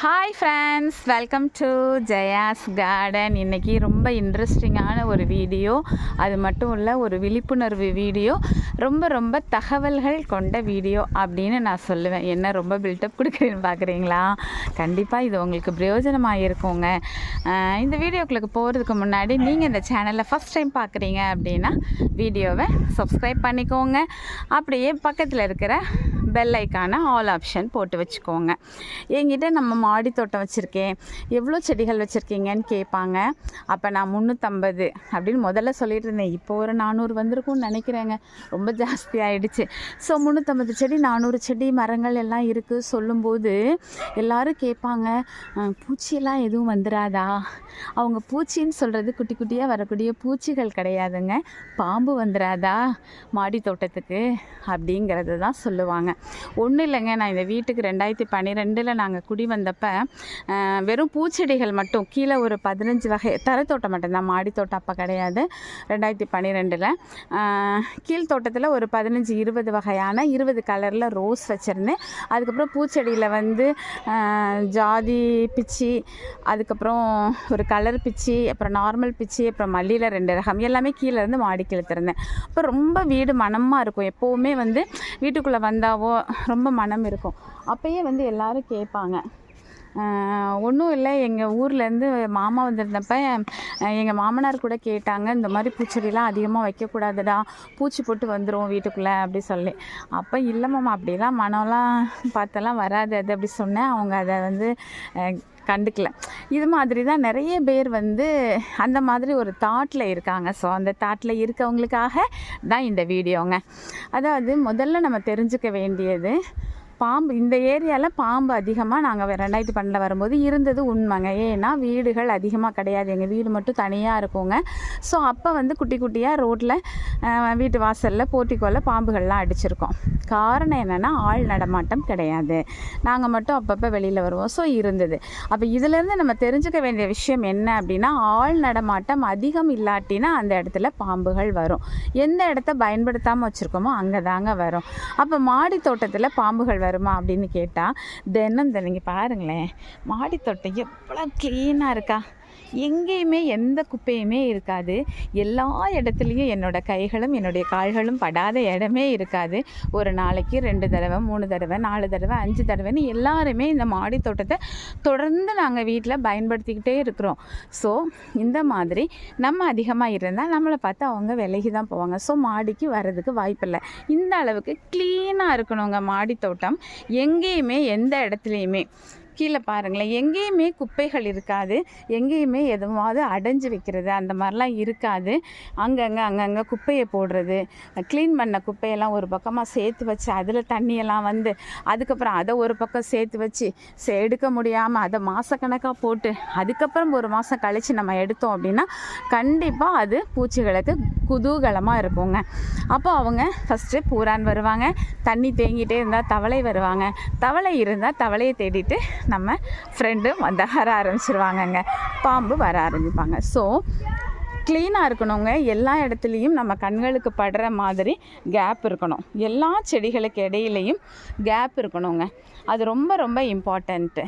Hi friends welcome to Jaya's garden இன்றைக்கி ரொம்ப இன்ட்ரெஸ்டிங்கான ஒரு வீடியோ அது மட்டும் இல்லை ஒரு விழிப்புணர்வு வீடியோ ரொம்ப ரொம்ப தகவல்கள் கொண்ட வீடியோ அப்படின்னு நான் சொல்லுவேன். என்ன ரொம்ப பில்டப் கொடுக்குறேன்னு பார்க்குறீங்களா? கண்டிப்பாக இது உங்களுக்கு பிரயோஜனமாக இருக்குங்க. இந்த வீடியோக்களுக்கு போகிறதுக்கு முன்னாடி நீங்கள் இந்த சேனலை ஃபஸ்ட் டைம் பார்க்குறீங்க அப்படின்னா வீடியோவை சப்ஸ்கிரைப் பண்ணிக்கோங்க. அப்படியே பக்கத்தில் இருக்கிற பெல் ஐக்கான ஆல் ஆப்ஷன் போட்டு வச்சுக்கோங்க. என்கிட்ட நம்ம மாடி தோட்டம் வச்சுருக்கேன். எவ்வளோ செடிகள் வச்சுருக்கீங்கன்னு கேட்பாங்க. அப்போ நான் முந்நூற்றம்பது அப்படின்னு முதல்ல சொல்லிட்டு இருந்தேன். இப்போ ஒரு நானூறு வந்திருக்கும்னு நினைக்கிறேங்க. ரொம்ப ஜாஸ்தி ஆகிடுச்சு ஸோ முந்நூற்றம்பது செடி நானூறு செடி மரங்கள் எல்லாம் இருக்குது சொல்லும்போது எல்லோரும் கேட்பாங்க பூச்சியெல்லாம் எதுவும் வந்துடாதா அவங்க பூச்சின்னு சொல்கிறது குட்டி குட்டியாக வரக்கூடிய பூச்சிகள் கிடையாதுங்க. பாம்பு வந்துடாதா மாடி தோட்டத்துக்கு? அப்படிங்கிறது தான் சொல்லுவாங்க. ஒன்றும் இல்லைங்க நான் இந்த வீட்டுக்கு ரெண்டாயிரத்தி பன்னிரெண்டில் நாங்கள் குடி வந்தப்ப வெறும் பூச்செடிகள் மட்டும் கீழே ஒரு பதினஞ்சு வகை தரத்தோட்டம் மட்டும்தான் மாடித்தோட்டம் அப்போ கிடையாது ரெண்டாயிரத்தி பன்னிரெண்டில். கீழ் தோட்டத்தில் ஒரு பதினஞ்சு இருபது வகையான இருபது கலரில் ரோஸ் வச்சுருந்தேன். அதுக்கப்புறம் பூச்செடியில் வந்து ஜாதி பிச்சி அதுக்கப்புறம் ஒரு கலர் பிச்சி அப்புறம் நார்மல் பிச்சி அப்புறம் மல்லியில் ரெண்டு ரகம் எல்லாமே கீழேருந்து மாடி மாடிக்கு இழுத்துருந்தேன். அப்போ ரொம்ப வீடு மனமாக இருக்கும் எப்போவுமே வந்து வீட்டுக்குள்ளே வந்தாவோ ரொம்ப மனம் இருக்கும். அப்போயே வந்து எல்லோரும் கேட்பாங்க. ஒன்றும் இல்லை எங்கள் ஊர்லேருந்து மாமா வந்திருந்தப்ப எங்கள் மாமனார் கூட கேட்டாங்க இந்த மாதிரி பூச்செடிலாம் அதிகமாக வைக்கக்கூடாதுடா பூச்சி போட்டு வந்துடும் வீட்டுக்குள்ளே அப்படி சொல்லி. அப்போ இல்லை மாமா அப்படிலாம் மனம்லாம் பார்த்தெல்லாம் வராது அது அப்படி சொன்னேன். அவங்க அதை வந்து கண்டுக்கல. இது மாதிரி தான் நிறைய பேர் வந்து அந்த மாதிரி ஒரு தாட்டில் இருக்காங்க. ஸோ அந்த தாட்டில் இருக்கவங்களுக்காக தான் இந்த வீடியோங்க. அதாவது முதல்ல நம்ம தெரிஞ்சுக்க வேண்டியது பாம்பு இந்த ஏரியாவில் பாம்பு அதிகமாக நாங்கள் ரெண்டாயிரத்தி பன்னெண்டில் வரும்போது இருந்தது உண்மைங்க. ஏன்னா வீடுகள் அதிகமாக கிடையாது. எங்கள் வீடு மட்டும் தனியாக இருக்குங்க. ஸோ அப்போ வந்து குட்டி குட்டியாக ரோட்டில் வீட்டு வாசலில் போட்டிக்கோல பாம்புகள்லாம் அடிச்சிருக்கோம். காரணம் என்னென்னா ஆள் நடமாட்டம் கிடையாது. நாங்கள் மட்டும் அப்பப்போ வெளியில் வருவோம். ஸோ இருந்தது. அப்போ இதிலேருந்து நம்ம தெரிஞ்சுக்க வேண்டிய விஷயம் என்ன அப்படின்னா ஆள் நடமாட்டம் அதிகம் இல்லாட்டினா அந்த இடத்துல பாம்புகள் வரும். எந்த இடத்த பயன்படுத்தாமல் வச்சுருக்கோமோ அங்கே தாங்க வரும். அப்போ மாடி தோட்டத்தில் பாம்புகள் வருமா அப்படின்னு கேட்டால் தினம் நீங்கள் பாருங்களேன் மாடி தோட்டம் எவ்வளோ க்ளீனாக இருக்கா? எங்கேயுமே எந்த குப்பையுமே இருக்காது. எல்லா இடத்துலையும் என்னோட கைகளும் என்னுடைய கால்களும் படாத இடமே இருக்காது. ஒரு நாளைக்கு ரெண்டு தடவை மூணு தடவை நாலு தடவை அஞ்சு தடவைன்னு எல்லாருமே இந்த மாடி தோட்டத்தை தொடர்ந்து நாங்கள் வீட்டில் பயன்படுத்திக்கிட்டே இருக்கிறோம். ஸோ இந்த மாதிரி நம்ம அதிகமாக இருந்தால் நம்மளை பார்த்து அவங்க விலகி தான் போவாங்க. ஸோ மாடிக்கு வர்றதுக்கு வாய்ப்பில்லை இந்த அளவுக்கு க்ளீனாக இருக்கணுங்க மாடி தோட்டம். எங்கேயுமே எந்த இடத்துலையுமே. கீழே பாருங்களேன். எங்கேயுமே குப்பைகள் இருக்காது. எங்கேயுமே எதுவாவது அடைஞ்சு வைக்கிறது அந்த மாதிரிலாம் இருக்காது. அங்கங்கே அங்கங்கே குப்பையை போடுறது. க்ளீன் பண்ண குப்பையெல்லாம் ஒரு பக்கமாக சேர்த்து வச்சு அதில் தண்ணியெல்லாம் வந்து அதுக்கப்புறம் அதை ஒரு பக்கம் சேர்த்து வச்சு சே எடுக்க முடியாமல் அதை மாதக்கணக்காக போட்டு அதுக்கப்புறம் ஒரு மாதம் கழித்து நம்ம எடுத்தோம் அப்படின்னா கண்டிப்பாக அது பூச்சிகளுக்கு குதூகலமாக இருக்குங்க. அப்போ அவங்க ஃபஸ்ட்டு பூரான் வருவாங்க. தண்ணி தேங்கிட்டே இருந்தால் தவளை வருவாங்க. தவளை இருந்தால் தவளையை தேடிட்டு நம்ம ஃப்ரெண்டு வந்து வர ஆரம்பிச்சிருவாங்கங்க. பாம்பு வர ஆரம்பிப்பாங்க. ஸோ க்ளீனாக இருக்கணுங்க. எல்லா இடத்துலையும் நம்ம கண்களுக்கு படுற மாதிரி கேப் இருக்கணும். எல்லா செடிகளுக்கு இடையிலையும் கேப் இருக்கணுங்க. அது ரொம்ப ரொம்ப இம்பார்ட்டண்ட்டு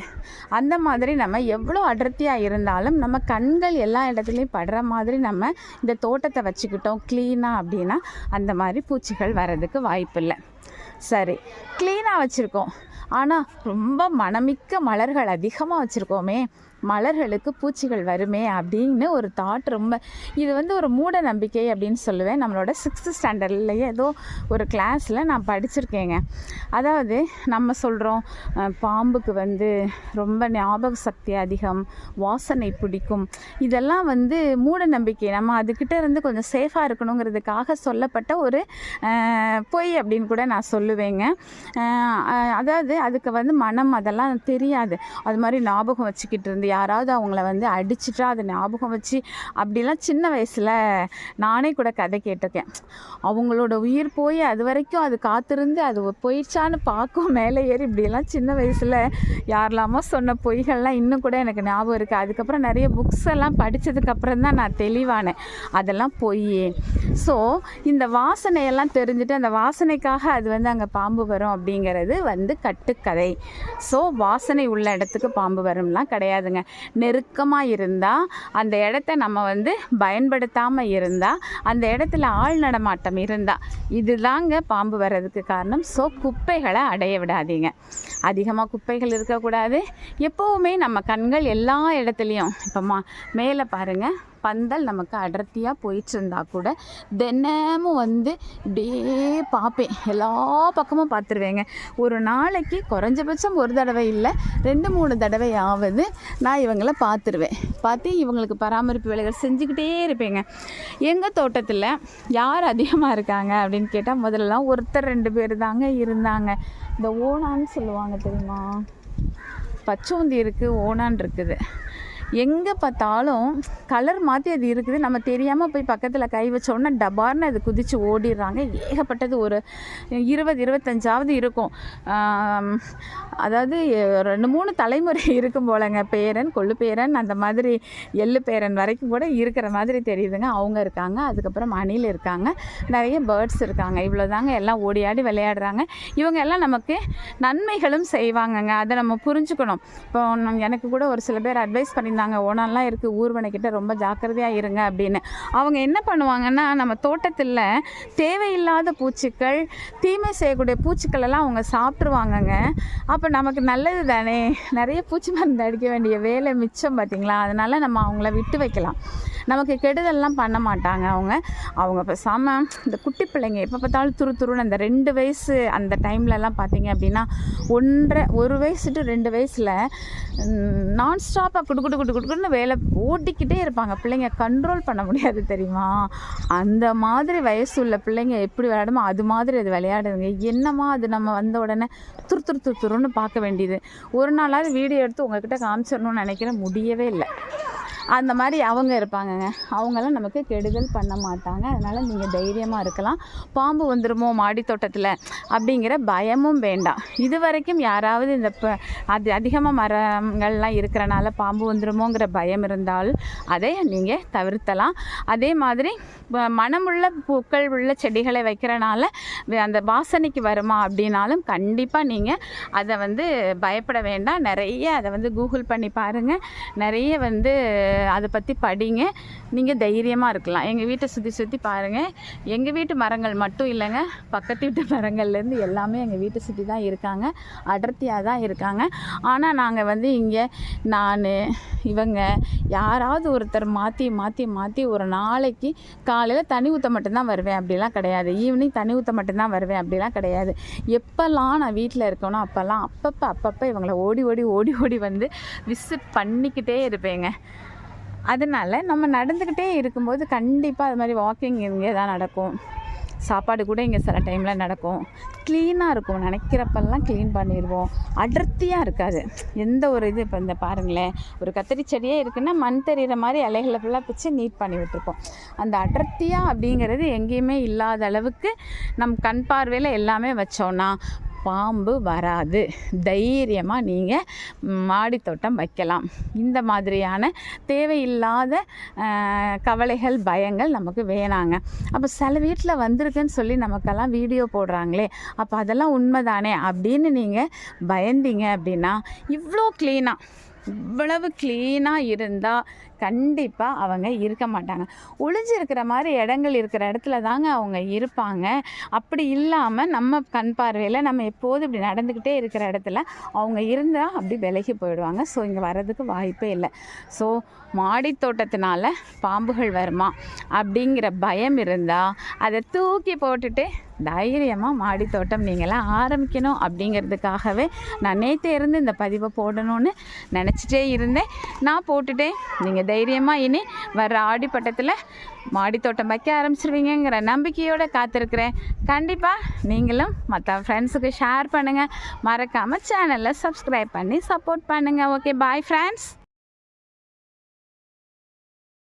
அந்த மாதிரி நம்ம எவ்வளோ அடர்த்தியாக இருந்தாலும் நம்ம கண்கள் எல்லா இடத்துலையும் படுற மாதிரி நம்ம இந்த தோட்டத்தை வச்சுக்கிட்டோம். க்ளீனாக அப்படின்னா அந்த மாதிரி பூச்சிகள் வர்றதுக்கு வாய்ப்பில்லை. சரி க்ளீனாக வச்சுருக்கோம். ஆனால் ரொம்ப மனமிக்க மலர்கள் அதிகமாக வச்சுருக்கோமே. மலர்களுக்கு பூச்சிகள் வருமே அப்படின்னு ஒரு தாட் ரொம்ப இது வந்து ஒரு மூட நம்பிக்கை அப்படின்னு சொல்லுவேன். நம்மளோட சிக்ஸ்த்து ஸ்டாண்டர்ட்லேயே ஏதோ ஒரு கிளாஸில் நான் படிச்சிருக்கேங்க. அதாவது நம்ம சொல்கிறோம் பாம்புக்கு வந்து ரொம்ப ஞாபக சக்தி அதிகம் வாசனை பிடிக்கும். இதெல்லாம் வந்து மூட நம்பிக்கை. நம்ம அதுக்கிட்ட இருந்து கொஞ்சம் சேஃபாக இருக்கணுங்கிறதுக்காக சொல்லப்பட்ட ஒரு பொய் அப்படின்னு கூட நான் சொல்லுவேங்க. அதாவது அதுக்கு வந்து மனம் அதெல்லாம் தெரியாது. அது மாதிரி ஞாபகம் வச்சுக்கிட்டு இருந்து யாராவது அவங்கள வந்து அடிச்சுட்டா அதை ஞாபகம் வச்சு அப்படிலாம் சின்ன வயசில் நானே கூட கதை கேட்டிருக்கேன். அவங்களோட உயிர் போய் அது வரைக்கும் அது காத்திருந்து அது போயிடுச்சான்னு பார்க்கும் மேலே ஏறி இப்படியெல்லாம் சின்ன வயசில் யாரெல்லாமோ சொன்ன பொய்கள்லாம் இன்னும் கூட எனக்கு ஞாபகம் இருக்குது அதுக்கப்புறம் நிறைய புக்ஸ் எல்லாம் படித்ததுக்கப்புறம் தான் நான் தெளிவானேன். அதெல்லாம் பொய் ஸோ இந்த வாசனையெல்லாம் தெரிஞ்சுட்டு அந்த வாசனைக்காக அது வந்து அங்கே பாம்பு வரும் அப்படிங்கிறது வந்து கட்டுக்கதை. ஸோ வாசனை உள்ள இடத்துக்கு பாம்பு வரும்லாம் கிடையாதுங்க. நெருக்கமாக இருந்தால் அந்த இடத்த நம்ம வந்து பயன்படுத்தாமல் இருந்தால் அந்த இடத்துல ஆள் நடமாட்டம் இருந்தால் இதுதாங்க பாம்பு வர்றதுக்கு காரணம். ஸோ குப்பைகளை அடைய விடாதீங்க. அதிகமாக குப்பைகள் இருக்கக்கூடாது. எப்போவுமே நம்ம கண்கள் எல்லா இடத்துலையும் இப்போ மா மேலே பாருங்கள் பந்தல் நமக்கு அடர்த்தியாக போயிட்டு இருந்தா கூட தினமும் வந்து இப்படியே பார்ப்பேன். எல்லா பக்கமும் பார்த்துருவேங்க. ஒரு நாளைக்கு குறைஞ்சபட்சம் ஒரு தடவை இல்லை ரெண்டு மூணு தடவையாவது நான் இவங்களை பார்த்துருவேன். பார்த்து இவங்களுக்கு பராமரிப்பு வேலைகள் செஞ்சுக்கிட்டே இருப்பேங்க. எங்கள் தோட்டத்தில் யார் அதிகமாக இருக்காங்க அப்படின்னு கேட்டால் முதல்லலாம் ஒருத்தர் ரெண்டு பேர் தாங்க இருந்தாங்க. இந்த ஓனான்னு சொல்லுவாங்க தெரியுமா? பச்சோந்தி இருக்குது ஓனான் இருக்குது. எங்கே பார்த்தாலும் கலர் மாற்றி அது இருக்குது. நம்ம தெரியாமல் போய் பக்கத்தில் கை வச்சோன்னா டபார்னு அது குதித்து ஓடிடுறாங்க. ஏகப்பட்டது ஒரு இருபது இருபத்தஞ்சாவது இருக்கும். அதாவது ரெண்டு மூணு தலைமுறை இருக்கும் போலங்க. பேரன் கொள்ளு பேரன் அந்த மாதிரி எள்ளு பேரன் வரைக்கும் கூட இருக்கிற மாதிரி தெரியுதுங்க. அவங்க இருக்காங்க. அதுக்கப்புறம் அணில் இருக்காங்க. நிறைய பேர்ட்ஸ் இருக்காங்க. இவ்வளோதாங்க எல்லாம் ஓடி ஆடி விளையாடுறாங்க. இவங்க எல்லாம் நமக்கு நன்மைகளும் செய்வாங்கங்க. அதை நம்ம புரிஞ்சுக்கணும். இப்போ எனக்கு கூட ஒரு சில பேர் அட்வைஸ் பண்ணியிருந்தாங்க. ஓனாலாம் இருக்குது ஊர்வனைக்கிட்ட ரொம்ப ஜாக்கிரதையாக இருங்க அப்படின்னு. அவங்க என்ன பண்ணுவாங்கன்னா நம்ம தோட்டத்தில் தேவையில்லாத பூச்சிகள் தீமை செய்யக்கூடிய பூச்சிக்கள் எல்லாம் அவங்க சாப்பிட்ருவாங்கங்க அப்போ நமக்கு நல்லது தானே? நிறைய பூச்சி மருந்து அடிக்க வேண்டிய வேலை மிச்சம் பார்த்தீங்களா அதனால் நம்ம அவங்கள விட்டு வைக்கலாம். நமக்கு கெடுதல்லாம் பண்ண மாட்டாங்க அவங்க. அவங்க பேசாமல் இந்த குட்டி பிள்ளைங்க எப்போ பார்த்தாலும் துரு துருன்னு அந்த ரெண்டு வயசு அந்த டைம்லலாம் பார்த்தீங்க அப்படின்னா ஒன்றரை ஒரு வயசு டு ரெண்டு வயசில் நான் ஸ்டாப்பாக குடு குடு குடு குடுக்குன்னு வேலை ஓட்டிக்கிட்டே இருப்பாங்க. பிள்ளைங்க கண்ட்ரோல் பண்ண முடியாது தெரியுமா? அந்த மாதிரி வயசு உள்ள பிள்ளைங்க எப்படி விளையாடுமோ அது மாதிரி அது விளையாடுதுங்க. என்னமா அது நம்ம வந்த உடனே துரு துரு துரு துருன்னு பார்க்க வேண்டியது. ஒரு நாளாவது வீடியோ எடுத்து உங்ககிட்ட காமிச்சிடணும்னு நினைக்கிறேன். முடியவே இல்லை. அந்த மாதிரி அவங்க இருப்பாங்கங்க. அவங்களாம் நமக்கு கெடுதல் பண்ண மாட்டாங்க. அதனால் நீங்கள் தைரியமாக இருக்கலாம். பாம்பு வந்துருமோ மாடி தோட்டத்தில் அப்படிங்கிற பயமும் வேண்டாம். இது வரைக்கும் யாராவது இந்த ப அது அதிகமாக மரங்கள்லாம் இருக்கிறனால பாம்பு வந்துருமோங்கிற பயம் இருந்தால் அதை நீங்கள் தவிர்த்தலாம். அதே மாதிரி மனமுள்ள மணமுள்ள பூக்கள் உள்ள செடிகளை வைக்கிறனால அந்த வாசனைக்கு வருமா அப்படின்னாலும் கண்டிப்பாக நீங்கள் அதை வந்து பயப்பட வேண்டாம். நிறைய அதை வந்து கூகுள் பண்ணி பாருங்கள் நிறைய வந்து அதை பற்றி படிங்க. நீங்கள் தைரியமாக இருக்கலாம். எங்கள் வீட்டை சுற்றி சுற்றி பாருங்கள் எங்கள் வீட்டு மரங்கள் மட்டும் இல்லைங்க. பக்கத்து வீட்டு மரங்கள்லேருந்து எல்லாமே எங்கள் வீட்டை சுற்றி தான் இருக்காங்க. அடர்த்தியாக தான் இருக்காங்க. ஆனால் நாங்கள் வந்து இங்கே நான் இவங்க யாராவது ஒருத்தர் மாற்றி மாற்றி மாற்றி ஒரு நாளைக்கு காலையில் தண்ணி ஊற்ற மட்டும்தான் வருவேன். அப்படிலாம் கிடையாது. ஈவினிங் தண்ணி ஊற்ற மட்டும்தான் வருவேன். அப்படிலாம் கிடையாது. எப்போல்லாம் நான் வீட்டில் இருக்கேனோ அப்போல்லாம் அப்பப்போ அப்பப்போ இவங்களை ஓடி ஓடி ஓடி ஓடி வந்து விசிட் பண்ணிக்கிட்டே இருப்பேங்க. அதனால் நம்ம நடந்துக்கிட்டே இருக்கும்போது கண்டிப்பாக அது மாதிரி வாக்கிங் இங்கே தான் நடக்கும். சாப்பாடு கூட இங்கே சில டைமில் நடக்கும். க்ளீனாக இருக்கும். நினைக்கிறப்பெல்லாம் க்ளீன் பண்ணிடுவோம் அடர்த்தியாக இருக்காது. எந்த ஒரு இது இப்போ இந்த பாருங்களேன். ஒரு கத்திரி செடியே இருக்குன்னா மண் தெரிகிற மாதிரி இலைகளை ஃபுல்லாக பிச்சு நீட் பண்ணி விட்டுருப்போம். அந்த அடர்த்தியாக அப்படிங்கிறது எங்கேயுமே இல்லாத அளவுக்கு நம் கண் பார்வையில் எல்லாமே வச்சோன்னா பாம்பு வராது. தைரியமாக நீங்கள் மாடித்தோட்டம் வைக்கலாம். இந்த மாதிரியான தேவையில்லாத கவலைகள் பயங்கள் நமக்கு வேணாங்க. அப்போ சில வீட்டில் வந்திருக்குன்னு சொல்லி நமக்கெல்லாம் வீடியோ போடுறாங்களே அப்போ அதெல்லாம் உண்மைதானே அப்படின்னு நீங்கள் பயந்தீங்க அப்படின்னா இவ்வளோ க்ளீனாக இவ்வளவு க்ளீனாக இருந்தால் கண்டிப்பாக அவங்க இருக்க மாட்டாங்க. ஒளிஞ்சிருக்கிற மாதிரி இடங்கள் இருக்கிற இடத்துல தாங்க அவங்க இருப்பாங்க. அப்படி இல்லாமல் நம்ம கண் பார்வையில் நம்ம எப்போதும் இப்படி நடந்துக்கிட்டே இருக்கிற இடத்துல அவங்க இருந்தால் அப்படி விலகி போயிடுவாங்க. ஸோ இங்கே வர்றதுக்கு வாய்ப்பே இல்லை. ஸோ மாடி தோட்டத்தினால பாம்புகள் வருமா அப்படிங்கிற பயம் இருந்தால் அதை தூக்கி போட்டுட்டு தைரியமாக மாடி தோட்டம் நீங்களாம் ஆரம்பிக்கணும் அப்படிங்கிறதுக்காகவே நான் நேற்று இருந்து இந்த பதிவை போடணும்னு நினச்சிட்டே இருந்தேன். நான் போட்டுட்டேன். நீங்கள் தைரியமாக இனி வர்ற ஆடிப்பட்டத்தில் மாடி தோட்டம் வைக்க ஆரம்பிச்சிருவீங்கிற நம்பிக்கையோடு காத்திருக்கிறேன். கண்டிப்பாக நீங்களும் மற்ற ஃப்ரெண்ட்ஸுக்கு ஷேர் பண்ணுங்கள் மறக்காமல் சேனலை சப்ஸ்கிரைப் பண்ணி சப்போர்ட் பண்ணுங்கள் ஓகே பாய் ஃப்ரெண்ட்ஸ்